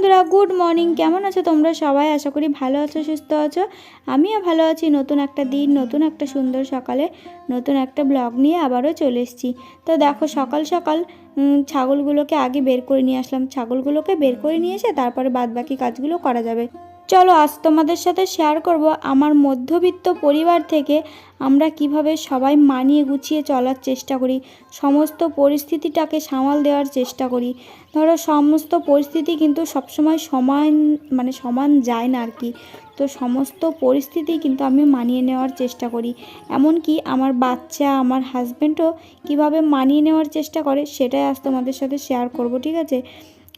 বন্ধুরা, good morning. কেমন আছো তোমরা সবাই? আশা করি ভালো আছো, সুস্থ আছো। আমিও ভালো আছি। নতুন একটা দিন, নতুন একটা সুন্দর সকালে, নতুন একটা ব্লগ নিয়ে আবারও চলে এসেছি। তো দেখো, সকাল সকাল ছাগলগুলোকে আগে বের করে নিয়ে আসলাম। ছাগলগুলোকে বের করে নিয়ে এসে তারপরে বাদবাকি কাজগুলো করা যাবে। চলো আজ তোমাদের সাথে শেয়ার করব আমার মধ্যবিত্ত পরিবার থেকে আমরা কীভাবে সবাই মানিয়ে গুছিয়ে চলার চেষ্টা করি, সমস্ত পরিস্থিতিটাকে সামাল দেওয়ার চেষ্টা করি। ধরো সমস্ত পরিস্থিতি কিন্তু সবসময় সমান মানে সমান যায় না আর কি। তো সমস্ত পরিস্থিতি কিন্তু আমি মানিয়ে নেওয়ার চেষ্টা করি। এমনকি আমার বাচ্চা, আমার হাজব্যান্ডও কীভাবে মানিয়ে নেওয়ার চেষ্টা করে সেটাই আজ তোমাদের সাথে শেয়ার করব, ঠিক আছে?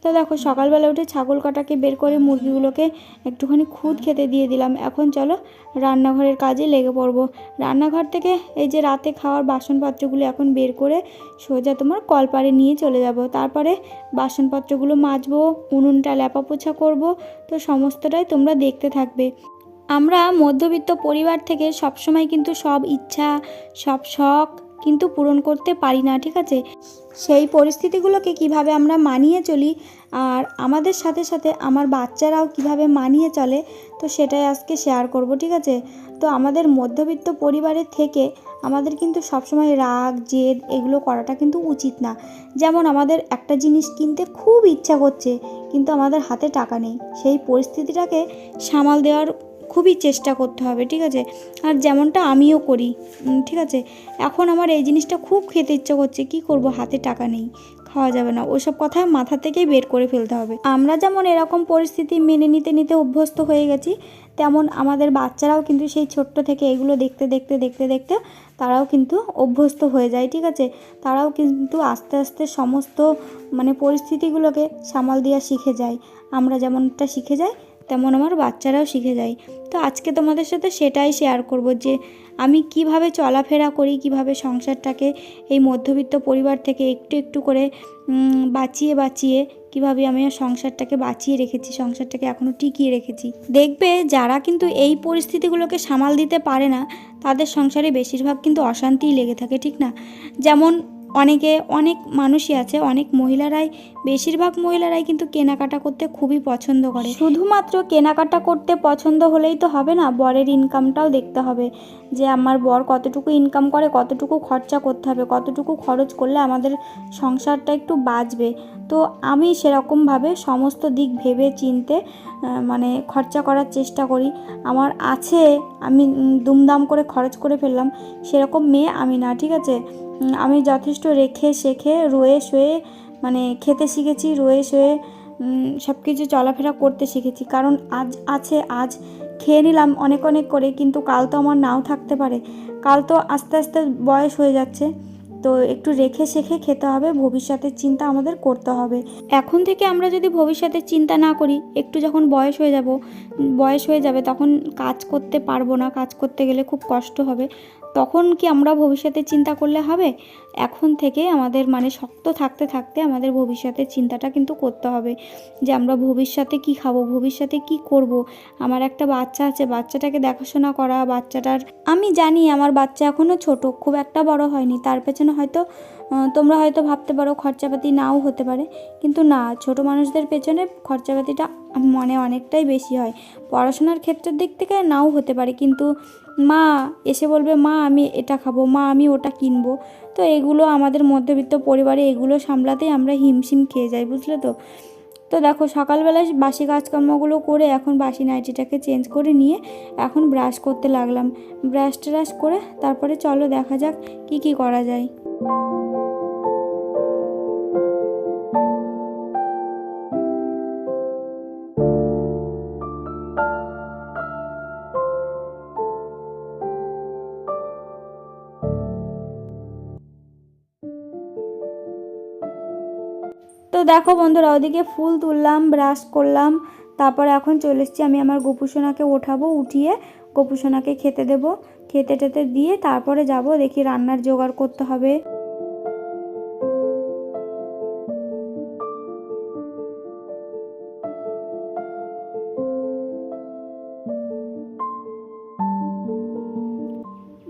তো দেখো সকালবেলা উঠে ছাগল কাটাকে বের করে মুরগিগুলোকে একটুখানি খুদ খেতে দিয়ে দিলাম। এখন চলো রান্নাঘরের কাজে লেগে পড়ব। রান্নাঘর থেকে এই যে রাতে খাওয়ার বাসনপত্রগুলো এখন বের করে সোজা তোমার কলপারে নিয়ে চলে যাব। তারপরে বাসনপত্রগুলো মাজবো, উনুনটা ল্যাপা পোছা করব, তো সমস্তটাই তোমরা দেখতে থাকবে। আমরা মধ্যবিত্ত পরিবার থেকে সবসময় কিন্তু সব ইচ্ছা, সব শখ কিন্তু পূরণ করতে পারি না, ঠিক আছে? সেই পরিস্থিতিগুলোকে কীভাবে আমরা মানিয়ে চলি আর আমাদের সাথে সাথে আমার বাচ্চারাও কীভাবে মানিয়ে চলে, তো সেটাই আজকে শেয়ার করব, ঠিক আছে? তো আমাদের মধ্যবিত্ত পরিবারের থেকে আমাদের কিন্তু সবসময় রাগ, জেদ এগুলো করাটা কিন্তু উচিত না। যেমন আমাদের একটা জিনিস কিনতে খুব ইচ্ছা করছে, কিন্তু আমাদের হাতে টাকা নেই। সেই পরিস্থিতিটাকে সামাল দেওয়ার খুবই চেষ্টা করতে হবে, ঠিক আছে? আর যেমনটা আমিও করি ঠিক আছে? এখন আমার এই জিনিসটা খুব খেতে ইচ্ছা করছে, কি করব? হাতে টাকা নেই, খাওয়া যাবে না, ওসব কথা মাথা থেকেই বের করে ফেলতে হবে। আমরা যেমন এরকম পরিস্থিতি মেনে নিতে নিতে অভ্যস্ত হয়ে গেছি, তেমন আমাদের বাচ্চারাও কিন্তু সেই ছোট্ট থেকে এগুলো দেখতে দেখতে দেখতে দেখতে তারাও কিন্তু অভ্যস্ত হয়ে যায়, ঠিক আছে? তারাও কিন্তু আস্তে আস্তে সমস্ত মানে পরিস্থিতিগুলোকে সামাল দেওয়া শিখে যায়। আমরা যেমনটা শিখে যাই তেমন আমার বাচ্চারাও শিখে যায়। তো আজকে তোমাদের সাথে সেটাই শেয়ার করব যে আমি কীভাবে চলাফেরা করি, কীভাবে সংসারটাকে এই মধ্যবিত্ত পরিবার থেকে একটু একটু করে বাঁচিয়ে বাঁচিয়ে কীভাবে আমি সংসারটাকে বাঁচিয়ে রেখেছি, সংসারটাকে এখনও টিকিয়ে রেখেছি। দেখবে যারা কিন্তু এই পরিস্থিতিগুলোকে সামাল দিতে পারে না, তাদের সংসারে বেশিরভাগ কিন্তু অশান্তিই লেগে থাকে, ঠিক না? যেমন অনেকে, অনেক মানুষই আছে, অনেক মহিলারাই, বেশিরভাগ মহিলারাই কিন্তু কেনাকাটা করতে খুবই পছন্দ করে। শুধুমাত্র কেনাকাটা করতে পছন্দ হলেই তো হবে না, বরের ইনকামটাও দেখতে হবে যে আমার বর কতটুকু ইনকাম করে, কতটুকু খরচা করতে হবে, কতটুকু খরচ করলে আমাদের সংসারটা একটু বাঁচবে। তো আমি সেরকমভাবে সমস্ত দিক ভেবে চিনতে মানে খরচা করার চেষ্টা করি। আমার আছে, আমি দুমদাম করে খরচ করে ফেললাম, সেরকম মেয়ে আমি না, ঠিক আছে? আমি যথেষ্ট রেখে, শেখে, রয়ে, শুয়ে মানে খেতে শিখেছি, রয়ে, শুয়ে সব কিছু চলাফেরা করতে শিখেছি। কারণ আজ আছে, আজ খেয়ে নিলাম অনেক অনেক করে, কিন্তু কাল তো আমার নাও থাকতে পারে। কাল তো আস্তে আস্তে বয়স হয়ে যাচ্ছে। তো একটু রেখে, শেখে খেতে হবে, ভবিষ্যতের চিন্তা আমাদের করতে হবে। এখন থেকে আমরা যদি ভবিষ্যতের চিন্তা না করি, একটু যখন বয়স হয়ে যাব বয়স হয়ে যাবে, তখন কাজ করতে পারব না। কাজ করতে গেলে খুব কষ্ট হবে। তখন কি আমরা ভবিষ্যতে চিন্তা করলে হবে? এখন থেকে আমাদের মানে শক্ত থাকতে থাকতে আমাদের ভবিষ্যতের চিন্তাটা কিন্তু করতে হবে। যে আমরা ভবিষ্যতে কি খাব? ভবিষ্যতে কি করব? আমার একটা বাচ্চা আছে, বাচ্চাটাকে দেখাশোনা করা, বাচ্চাটার আমি জানি আমার বাচ্চা এখনও ছোট, খুব একটা বড় হয়নি। তার পেছনে হয়তো তোমরা হয়তো ভাবতে পারো খরচাপাতি নাও হতে পারে। কিন্তু না, ছোট মানুষদের পেছনে খরচাপাতিটা মানে অনেকটাই বেশি হয়। পড়াশোনার ক্ষেত্রের দিক থেকে নাও হতে পারে। কিন্তু মা এসে বলবে, মা, আমি এটা খাব, মা, আমি ওটা কিনবো। তো এগুলো আমাদের মধ্যবিত্ত পরিবারে এগুলো সামলাতেই আমরা হিমশিম খেয়ে যাই, বুঝলে তো? তো দেখো সকালবেলায় বাসি কাজকর্মগুলো করে এখন বাসি নাইটিটাকে চেঞ্জ করে নিয়ে এখন ব্রাশ করতে লাগলাম। ব্রাশ ট্রাশ করে তারপরে চলো দেখা যাক কি কি করা যায়। দেখো বন্ধুরা, ওদিকে ফুল তুললাম ব্রাশ করলাম, তারপরে এখন চলে এসেছি আমি আমার গোপুসোনাকে ওঠাবো, উঠিয়ে গোপুসোনাকে খেতে দেবো, খেতে টেতে দিয়ে তারপরে যাব, দেখি রান্নার জোগাড় করতে হবে।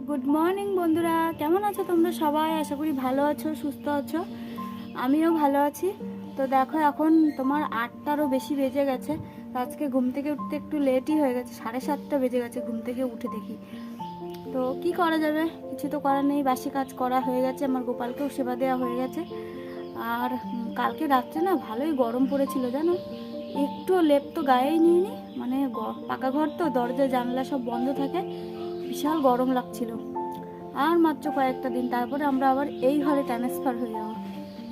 গুড মর্নিং বন্ধুরা, কেমন আছো তোমরা সবাই? আশা করি ভালো আছো, সুস্থ আছো। আমিও ভালো আছি। তো দেখো এখন তোমার আটটারও বেশি বেজে গেছে। আজকে ঘুম থেকে উঠতে একটু লেটই হয়ে গেছে, সাড়ে সাতটা বেজে গেছে ঘুম থেকে উঠে দেখি। তো কি করা যাবে? কিছু তো করার নেই, বাসি কাজ করা হয়ে গেছে, আমার গোপালকেও সেবা দেওয়া হয়ে গেছে। আর কালকে রাত্রে না ভালোই গরম পড়েছিল জানো? একটু লেপ তো গায়েই নিইনি মানে পাকা ঘর তো, দরজা, জানলা সব বন্ধ থাকে, বিশাল গরম লাগছিল। আর মাত্র কয়েকটা দিন, তারপরে আমরা আবার এই ঘরে ট্রান্সফার হয়ে যাব।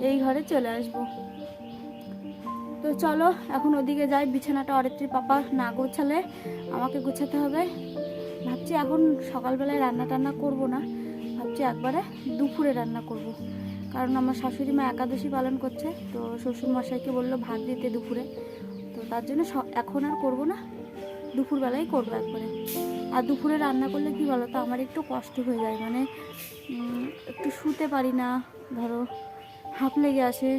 এই ঘরে চলে আসব। তো চলো, এখন ওদিকে যাই। বিছানাটা অরেত্রীর পাপা না গোছালে আমাকে গোছাতে হবে। ভাবছি এখন সকালবেলায় রান্না টান্না করব না। ভাবছি একবারে দুপুরে রান্না করব। কারণ আমার শাশুড়ি মা একাদশী পালন করছে, তো শ্বশুর মশাইকে বলল ভাত দিতে দুপুরে। তো তার জন্য এখন আর করব না দুপুরবেলাই করব একবারে। আর দুপুরে রান্না করলে কি বলো তো আমার একটু কষ্ট হয়ে যায়। মানে একটু শুতে পারি না। ধরো, হাঁপ লেগে আসে।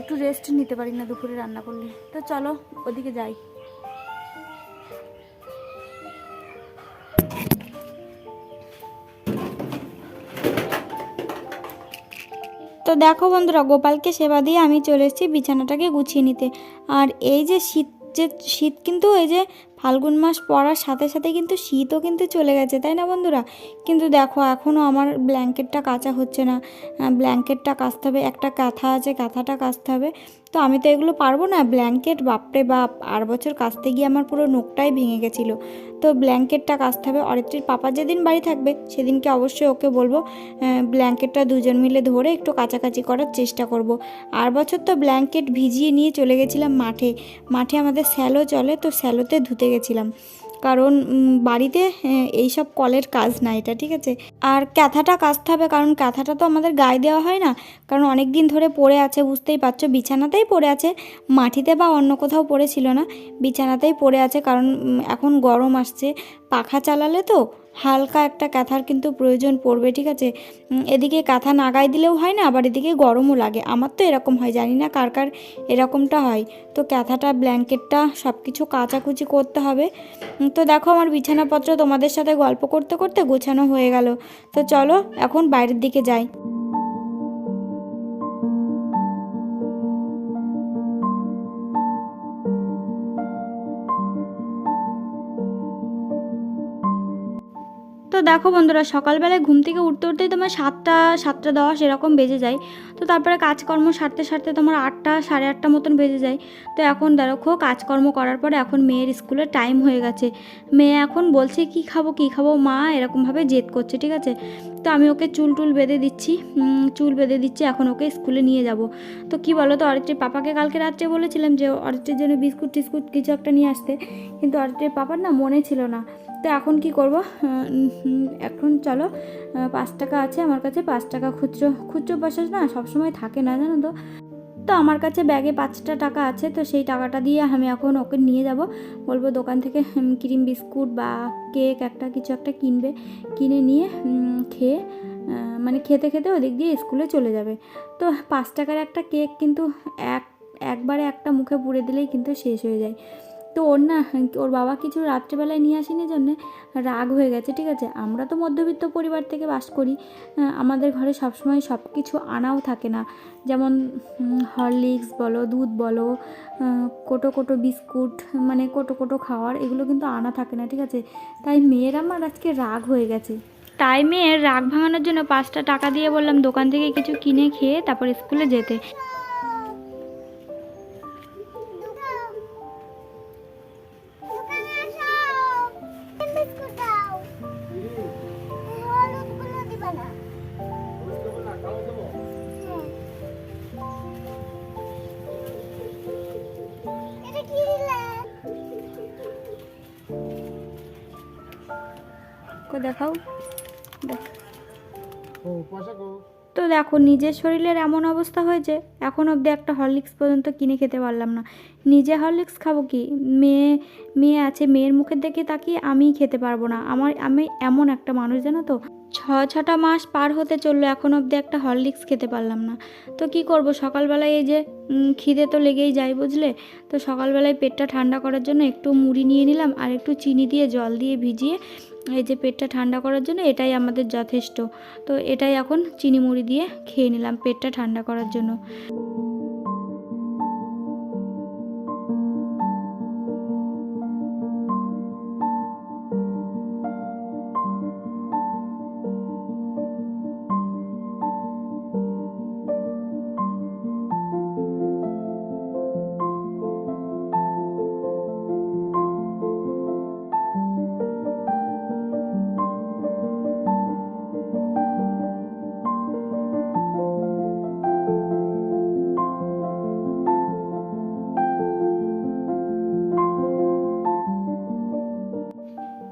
একটু রেস্ট নিতে পারি না দুপুরে রান্না করলে। তো চলো, ওদিকে যাই। তো দেখো বন্ধুরা, গোপালকে সেবা দিয়ে আমি চলে এসেছি বিছানাটাকে গুছিয়ে নিতে। আর এই যে শীত যে, শীত কিন্তু এই যে ফাল্গুন মাস পড়ার সাথে সাথে কিন্তু শীতও কিন্তু চলে গেছে, তাই না বন্ধুরা? কিন্তু দেখো এখনও আমার ব্ল্যাঙ্কেটটা কাঁচা হচ্ছে না। ব্ল্যাঙ্কেটটা কাচতে হবে, একটা কাঁথা আছে, কাঁথাটা কাচতে হবে। তো আমি তো এগুলো পারব না। ব্ল্যাঙ্কেট, বাপরে বাপ আর বছর কাচতে গিয়ে আমার পুরো নোকটাই ভেঙে গেছিল। তো ব্ল্যাঙ্কেটটা কাচতে হবে। অরিত্রীর পাপা যেদিন বাড়ি থাকবে, সেদিনকে অবশ্যই ওকে বলব ব্ল্যাঙ্কেটটা দুজন মিলে ধরে একটু কাছাকাছি করার চেষ্টা করব। আর বছর তো ব্ল্যাঙ্কেট ভিজিয়ে নিয়ে চলে গেছিলাম মাঠে। মাঠে আমাদের স্যালো চলে, তো স্যালোতে ধুতে গেছিলাম। কারণ বাড়িতে এই সব কলের কাজ না এটা, ঠিক আছে? আর ক্যাথাটা কাচতে হবে, কারণ ক্যাথাটা তো আমাদের গায়ে দেওয়া হয় না। কারণ অনেক দিন ধরে পড়ে আছে, বুঝতেই পারছ? বিছানাতেই পড়ে আছে। মাটিতে বা অন্য কোথাও পড়েছিল না। বিছানাতেই পড়ে আছে, কারণ এখন গরম আসছে। পাখা চালালে তো হালকা একটা কাঁথার কিন্তু প্রয়োজন পড়বে, ঠিক আছে? এদিকে কাঁথা নাগাই দিলেও হয় না, আবার এদিকে গরমও লাগে। আমার তো এরকম হয়, জানি না কার কার এরকমটা হয়। তো কাঁথাটা, ব্ল্যাঙ্কেটটা সব কিছু কাচাকুচি করতে হবে। তো দেখো আমার বিছানাপত্র তোমাদের সাথে গল্প করতে করতে গোছানো হয়ে গেল। তো চলো, এখন বাইরের দিকে যাই। তো দেখো বন্ধুরা, সকালবেলায় ঘুম থেকে উঠতে উঠতেই তোমার সাতটা সাতটা দশ এরকম বেজে যায়। তো তারপরে কাজকর্ম সারতে সারতে তোমার আটটা, সাড়ে আটটা মতন বেজে যায়। তো এখন দেখো কাজকর্ম করার পরে এখন মেয়ের স্কুলে টাইম হয়ে গেছে। মেয়ে এখন বলছে, কি খাব কি খাব? মা এরকমভাবে জেদ করছে, ঠিক আছে? তো আমি ওকে চুল টুল বেঁধে দিচ্ছি। চুল বেঁধে দিচ্ছি, এখন ওকে স্কুলে নিয়ে যাব। তো কি বলো তো অরিত্রীর পাপাকে কালকে রাত্রে বলেছিলাম যে, অরিত্রীর জন্য বিস্কুট টিস্কুট কিছু একটা নিয়ে আসতে। কিন্তু অরিত্রীর পাপার না মনে ছিল না। তো এখন কি করব? এখন চলো পাঁচ টাকা আছে আমার কাছে, পাঁচ টাকা খুচরো খুচরো পয়সা না সবসময় থাকে না, জানো তো। তো আমার কাছে ব্যাগে পাঁচটা টাকা আছে, তো সেই টাকাটা দিয়ে আমি এখন ওকে নিয়ে যাব। বলব দোকান থেকে ক্রিম বিস্কুট বা কেক একটা, কিছু একটা কিনবে, কিনে নিয়ে খেয়ে মানে খেতে খেতে ওদিক দিয়ে স্কুলে চলে যাবে। তো পাঁচ টাকার একটা কেক কিন্তু এক, একবারে একটা মুখে পুড়ে দিলেই কিন্তু শেষ হয়ে যায়। তো ওর না, ওর বাবা কিছু রাত্রেবেলায় নিয়ে আসেনি জন্যে রাগ হয়ে গেছে, ঠিক আছে? আমরা তো মধ্যবিত্ত পরিবার থেকে বাস করি আমাদের ঘরে সবসময় সব কিছু আনাও থাকে না। যেমন হরলিক্স বলো, দুধ বলো কোটো কোটো বিস্কুট মানে কোটো কোটো খাওয়ার, এগুলো কিন্তু আনা থাকে না, ঠিক আছে? তাই মেয়ের আমার আজকে রাগ হয়ে গেছে। তাই মেয়ের রাগ ভাঙানোর জন্য পাঁচটা টাকা দিয়ে বললাম দোকান থেকে কিছু কিনে খেয়ে তারপর স্কুলে যেতে। দেখাও। তো দেখো নিজের শরীরের এমন অবস্থা হয়েছে এখন অবধি একটা হরলিক্স পর্যন্ত কিনে খেতে পারলাম না। নিজে হরলিক্স খাব কি? মেয়ে মেয়ে আছে মেয়ের মুখের দিকে তাকিয়ে আমি খেতে পারব না। আমার আমি এমন একটা মানুষ জানো তো? ছ ছটা মাস পার হতে চলল, এখন অবধি একটা হরলিক্স খেতে পারলাম না। তো কি করব, সকালবেলায় এই যে খিদে তো লেগেই যায় বুঝলে? তো সকালবেলায় পেটটা ঠান্ডা করার জন্য একটু মুড়ি নিয়ে নিলাম আর একটু চিনি দিয়ে জল দিয়ে ভিজিয়ে এই যে পেটটা ঠান্ডা করার জন্য এটাই আমাদের যথেষ্ট। তো এটাই এখন চিনি মুড়ি দিয়ে খেয়ে নিলাম পেটটা ঠান্ডা করার জন্য।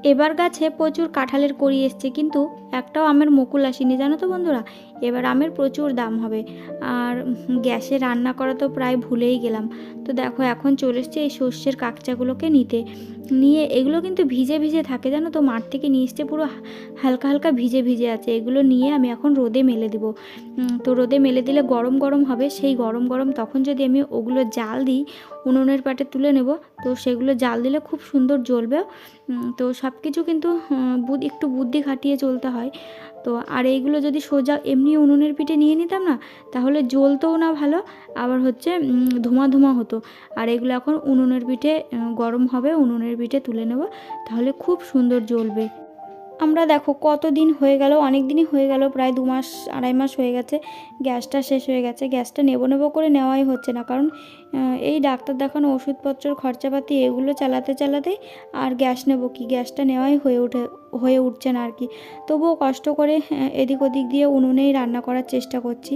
এবার গাছে প্রচুর কাঁঠালের কড়ি এসছে, কিন্তু একটাও আমের মুকুল আসেনি, জানো তো বন্ধুরা? এবার আমের প্রচুর দাম হবে। আর গ্যাসে রান্না করা তো প্রায় ভুলেই গেলাম। তো দেখো, এখন চলে এসছে এই সর্ষের কাকচাগুলোকে নিতে। নিয়ে এগুলো কিন্তু ভিজে ভিজে থাকে, জানো তো? মাঠ থেকে নিয়ে এসছে, পুরো হালকা হালকা ভিজে ভিজে আছে। এগুলো নিয়ে আমি এখন রোদে মেলে দেবো। তো রোদে মেলে দিলে গরম গরম হবে, সেই গরম গরম তখন যদি আমি ওগুলো জাল দিই, উনুনের পাটে তুলে নেব। তো সেগুলো জাল দিলে খুব সুন্দর জ্বলবে। তো সব কিছু কিন্তু একটু বুদ্ধি খাটিয়ে চলতে হয়। তো আর এইগুলো যদি সোজা এমনি উনুনের পিঠে নিয়ে নিতাম না, তাহলে জ্বলতেও না ভালো, আবার হচ্ছে ধোঁয়া ধোঁয়া হতো। আর এগুলো এখন উনুনের পিঠে গরম হবে, উনুনের পিঠে তুলে নেব, তাহলে খুব সুন্দর জ্বলবে। আমরা দেখো কত দিন হয়ে গেল অনেক দিনই হয়ে গেল, প্রায় দু মাস, আড়াই মাস হয়ে গেছে, গ্যাসটা শেষ হয়ে গেছে, গ্যাসটা নেব নেব করে নেওয়াই হচ্ছে না, কারণ এই ডাক্তার দেখানো ওষুধপত্রর খরচাপাতি এগুলো চালাতে চালাতেই আর গ্যাস নেব কি? গ্যাসটা নেওয়াই হয়ে ওঠে হয়ে উঠছে না আর কি। তবুও কষ্ট করে এদিক ওদিক দিয়ে উনুনেই রান্না করার চেষ্টা করছি।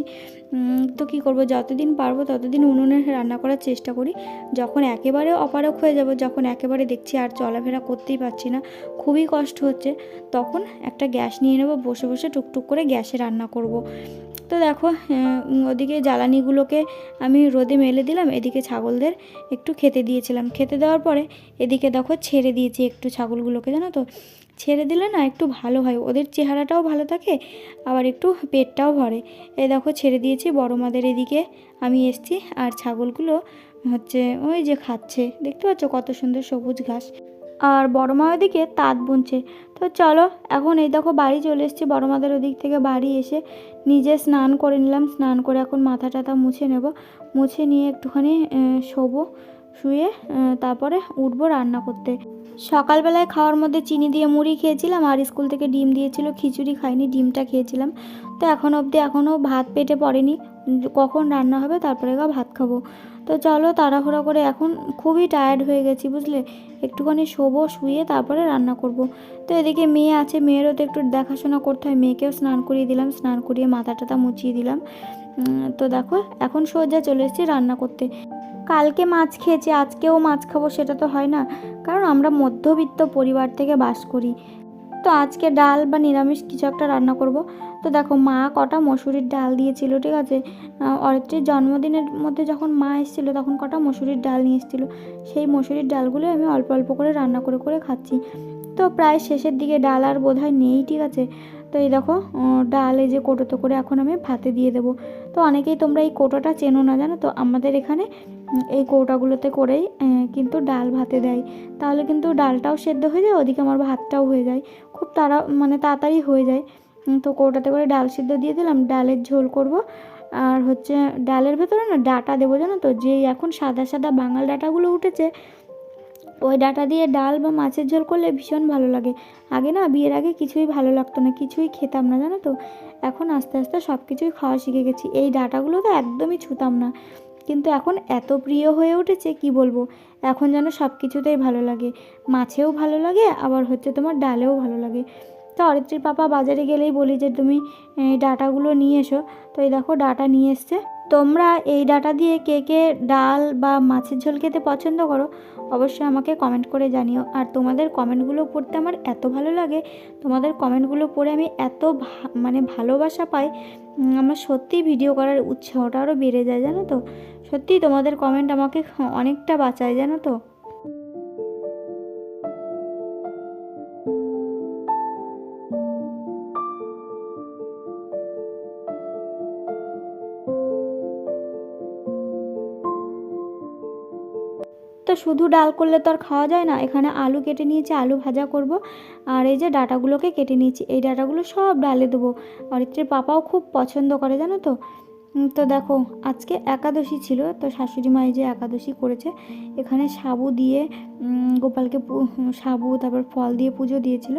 তো কি করব? যতদিন পারব ততদিন উনুনে রান্না করার চেষ্টা করি। যখন একেবারে অপারক হয়ে যাব, যখন একেবারে দেখছি আর চলাফেরা করতেই পারছি না, খুবই কষ্ট হচ্ছে। তখন একটা গ্যাস নিয়ে নেব, বসে বসে টুকটুক করে গ্যাসে রান্না করব। তো দেখো ওদিকে জ্বালানিগুলোকে আমি রোদে মেলে দিলাম, এদিকে ছাগলদের একটু খেতে দিয়েছিলাম। খেতে দেওয়ার পরে এদিকে দেখো ছেড়ে দিয়েছি একটু ছাগলগুলোকে, জানো তো? ছেড়ে দিলে না একটু ভালো হয়, ওদের চেহারাটাও ভালো থাকে, আবার একটু পেটটাও ভরে। এ দেখো ছেড়ে দিয়েছি, বড় মাদের এদিকে আমি এসছি, আর ছাগলগুলো হচ্ছে ওই যে খাচ্ছে। দেখতে পাচ্ছ কত সুন্দর সবুজ ঘাস। আর বড় মা ওদিকে তাঁত বুনছে। তো চলো, এখন এই দেখো বাড়ি চলে এসেছি। বড় মাদের ওদিক থেকে বাড়ি এসে নিজে স্নান করে নিলাম। স্নান করে এখন মাথা টাথা মুছে নেব। মুছে নিয়ে একটুখানি শোবো, শুয়ে তারপরে উঠবো রান্না করতে। সকালবেলায় খাওয়ার মধ্যে চিনি দিয়ে মুড়ি খেয়েছিলাম আর স্কুল থেকে ডিম দিয়েছিল, খিচুড়ি খাইনি, ডিমটা খেয়েছিলাম। তো এখন অবধি এখনও ভাত পেটে পড়েনি। কখন রান্না হবে তারপরে গা ভাত খাব। তো চলো তাড়াহুড়া করে এখন খুবই টায়ার্ড হয়ে গেছি, বুঝলে? একটুখানি শোবো, শুয়ে তারপরে রান্না করব। তো এদিকে মেয়ে আছে, মেয়েরও তো একটু দেখাশোনা করতে হয়। মেয়েকেও স্নান করিয়ে দিলাম, স্নান করিয়ে মাথা টাথা মুছিয়ে দিলাম। তো দেখো, এখন সোজা চলে এসেছি রান্না করতে। কালকে মাছ খেয়েছি, আজকেও মাছ খাব, সেটা তো হয় না। কারণ আমরা মধ্যবিত্ত পরিবার থেকে বাস করি। তো আজকে ডাল বা নিরামিষ কিছু একটা রান্না করব। তো দেখো মা কটা মসুরির ডাল দিয়েছিল, ঠিক আছে? অরিত্রীর জন্মদিনের মধ্যে যখন মা এসেছিল, তখন কটা মসুরির ডাল নিয়ে এসেছিল। সেই মসুরির ডালগুলো আমি অল্প অল্প করে রান্না করে করে খাচ্ছি। তো প্রায় শেষের দিকে ডাল আর বোধহয় নেই, ঠিক আছে? তো এই দেখো ডাল এই যে কোটোতে করে এখন আমি ভাতে দিয়ে দেবো। তো অনেকেই তোমরা এই কোটোটা চেনো না, জানো তো? আমাদের এখানে এই কৌটাগুলোতে করেই কিন্তু ডাল ভাতে দেয়। তাহলে কিন্তু ডালটাও সেদ্ধ হয়ে যায়, ওদিকে আমার ভাতটাও হয়ে যায়। খুব তাড়া মানে তাড়াতাড়ি হয়ে যায়। তো কৌটাতে করে ডাল সিদ্ধ দিয়ে দিলাম, ডালের ঝোল করব। আর হচ্ছে ডালের ভেতরে না ডাটা দেবো, জানো তো? যে এখন সাদা সাদা বাঙাল ডাটাগুলো উঠেছে, ওই ডাটা দিয়ে ডাল বা মাছের ঝোল করলে ভীষণ ভালো লাগে। আগে না বিয়ের আগে কিছুই ভালো লাগতো না, কিছুই খেতাম না, জানো তো? এখন আস্তে আস্তে সব কিছুই খাওয়া শিখে গেছি। এই ডাটাগুলো তো একদমই ছুতাম না। কিন্তু এখন এত প্রিয় হয়ে উঠেছে, কি বলব? এখন যেন সব কিছুতেই ভালো লাগে। মাছেও ভালো লাগে, আবার হচ্ছে তোমার ডালেও ভালো লাগে। তো অরিত্রীর পাপা বাজারে গেলেই বলি যে, তুমি, এই ডাটাগুলো নিয়ে এসো। তো এই দেখো ডাটা নিয়ে এসছে। তোমরা এই ডাটা দিয়ে কে কে ডাল বা মাছের ঝোল খেতে পছন্দ করো, অবশ্যই আমাকে কমেন্ট করে জানিও। আর তোমাদের কমেন্টগুলো পড়তে আমার এত ভালো লাগে, তোমাদের কমেন্টগুলো পড়ে আমি এত মানে ভালোবাসা পাই আমার সত্যিই ভিডিও করার উৎসাহটা আরও বেড়ে যায়, জানো তো? সত্যিই তোমাদের কমেন্ট আমাকে অনেকটা বাঁচায়, জানো তো? তো শুধু ডাল করলে তো আর খাওয়া যায় না, এখানে আলু কেটে নিয়েছি, আলু ভাজা করব। আর এই যে ডাটাগুলোকে কেটে নিয়েছি, এই ডাটাগুলো সব ডালে দেবো। অরিত্রের পাপাও খুব পছন্দ করে, জানো তো? তো দেখো, আজকে একাদশী ছিল, তো শাশুড়ি মা যে একাদশী করেছে, এখানে সাবু দিয়ে গোপালকে সাবু, তারপর ফল দিয়ে পুজো দিয়েছিল।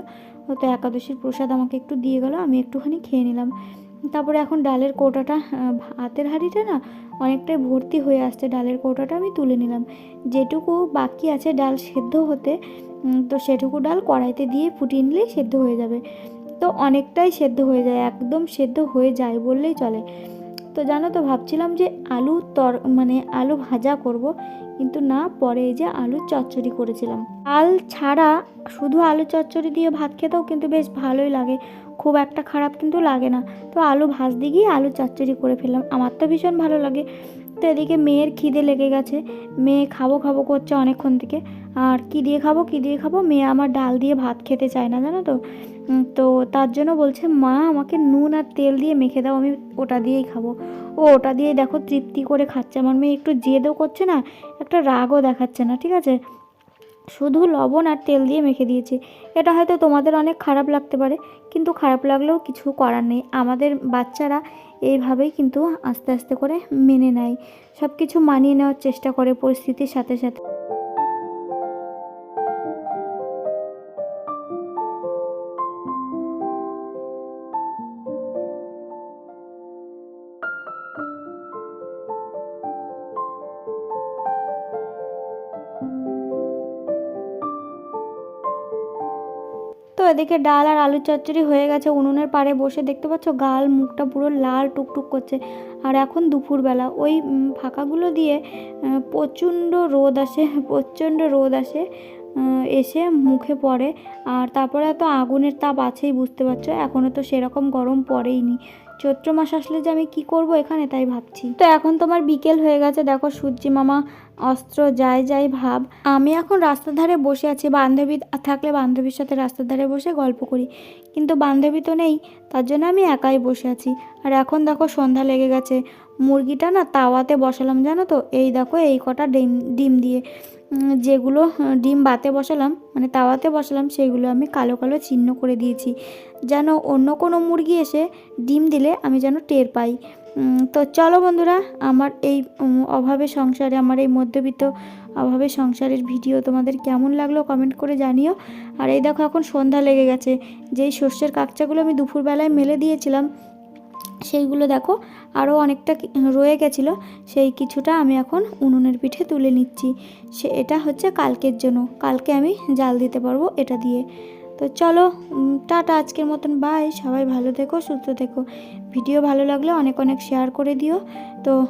তো একাদশীর প্রসাদ আমাকে একটু দিয়ে গেল, আমি একটুখানি খেয়ে নিলাম। তারপরে এখন ডালের কৌটাটা আহ, ভাতের হাঁড়িটা না অনেকটাই ভর্তি হয়ে আসছে। ডালের কৌটাটা আমি তুলে নিলাম। যেটুকু বাকি আছে ডাল সেদ্ধ হতে তো সেটুকু ডাল কড়াইতে দিয়ে ফুটিয়ে নিলেই সেদ্ধ হয়ে যাবে। তো অনেকটাই সেদ্ধ হয়ে যায় একদম সেদ্ধ হয়ে যায় বললেই চলে। তো জানো তো ভাবছিলাম যে আলু তর মানে আলু ভাজা করব কিন্তু না পরে এই যে আলু চচ্চড়ি করেছিলাম। আল ছাড়া শুধু আলু চচ্চড়ি দিয়ে ভাত খেতেও কিন্তু বেশ ভালোই লাগে। খুব একটা খারাপ কিন্তু লাগে না। তো আলু ভাজতে গিয়ে আলু চচ্চড়ি করে ফেললাম। আমার তো ভীষণ ভালো লাগে। তো এদিকে মেয়ের খিদে লেগে গেছে। মেয়ে খাব খাব করছে অনেকক্ষণ থেকে। আর কি দিয়ে খাব, কি দিয়ে খাব? মেয়ে আমার ডাল দিয়ে ভাত খেতে চায় না, জানো তো? তো তার জন্য বলছে, মা, আমাকে নুন আর তেল দিয়ে মেখে দাও, আমি ওটা দিয়েই খাব। ও ওটা দিয়ে দেখো তৃপ্তি করে খাচ্ছে। আমার মেয়ে একটু জেদও করছে না, একটা রাগও দেখাচ্ছে না, ঠিক আছে? শুধু লবণ আর তেল দিয়ে মেখে দিয়েছি। এটা হয়তো তোমাদের অনেক খারাপ লাগতে পারে, কিন্তু খারাপ লাগলেও কিছু করার নেই। আমাদের বাচ্চারা এইভাবেই কিন্তু আস্তে আস্তে করে মেনে নেয়। সব কিছু মানিয়ে নেওয়ার চেষ্টা করে পরিস্থিতির সাথে সাথে। এদিকে ডাল আর আলু চচ্চড়ি হয়ে গেছে। উনুনের পাড়ে বসে দেখতে পাচ্ছ, গাল মুখটা পুরো লাল টুকটুক করছে। আর এখন দুপুরবেলা। ওই ফাঁকাগুলো দিয়ে প্রচণ্ড রোদ আসে, প্রচণ্ড রোদ আসে এসে মুখে পড়ে। আর তারপরে তো আগুনের তাপ আছেই, বুঝতে পারছ। এখনও তো সেরকম গরম পড়েইনি। চৈত্র মাস আসলে যে আমি কি করব এখানে তাই ভাবছি। তো এখন তোমার বিকেল হয়ে গেছে, দেখো সূর্যি মামা অস্ত্র যাই যাই ভাব। আমি এখন রাস্তার ধারে বসে আছি, বান্ধবী থাকলে বান্ধবীর সাথে রাস্তার ধারে বসে গল্প করি। কিন্তু বান্ধবী তো নেই, তার জন্য আমি একাই বসে আছি। আর এখন দেখো সন্ধ্যা লেগে গেছে, মুরগিটা না তাওয়াতে বসালাম জানো তো, এই দেখো এই কটা ডিম ডিম দিয়ে। যেগুলো ডিম বাতে বসালাম মানে তাওয়াতে বসালাম, সেগুলো আমি কালো কালো চিহ্ন করে দিয়েছি। যেন অন্য কোনো মুরগি এসে ডিম দিলে আমি যেন টের পাই। তো চলো বন্ধুরা, আমার এই অভাবে সংসারে, আমার এই মধ্যবিত্ত অভাবে সংসারের ভিডিও তোমাদের কেমন লাগল কমেন্ট করে জানিও। আর এই দেখো, এখন সন্ধ্যা লেগে গেছে। যেই শস্যের কাকচাগুলো আমি দুপুরবেলায় মেলে দিয়েছিলাম সেইগুলো দেখো আরও অনেকটা রয়ে গেছিল। সেই কিছুটা আমি এখন উনুনের পিঠে তুলে নিচ্ছি। সে, এটা হচ্ছে কালকের জন্য। কালকে আমি জাল দিতে পারব এটা দিয়ে। তো চলো টাটা আজকের মতন, বাই। সবাই ভালো থেকো, সুস্থ থেকো। ভিডিও ভালো লাগলে অনেক অনেক শেয়ার করে দিও। তো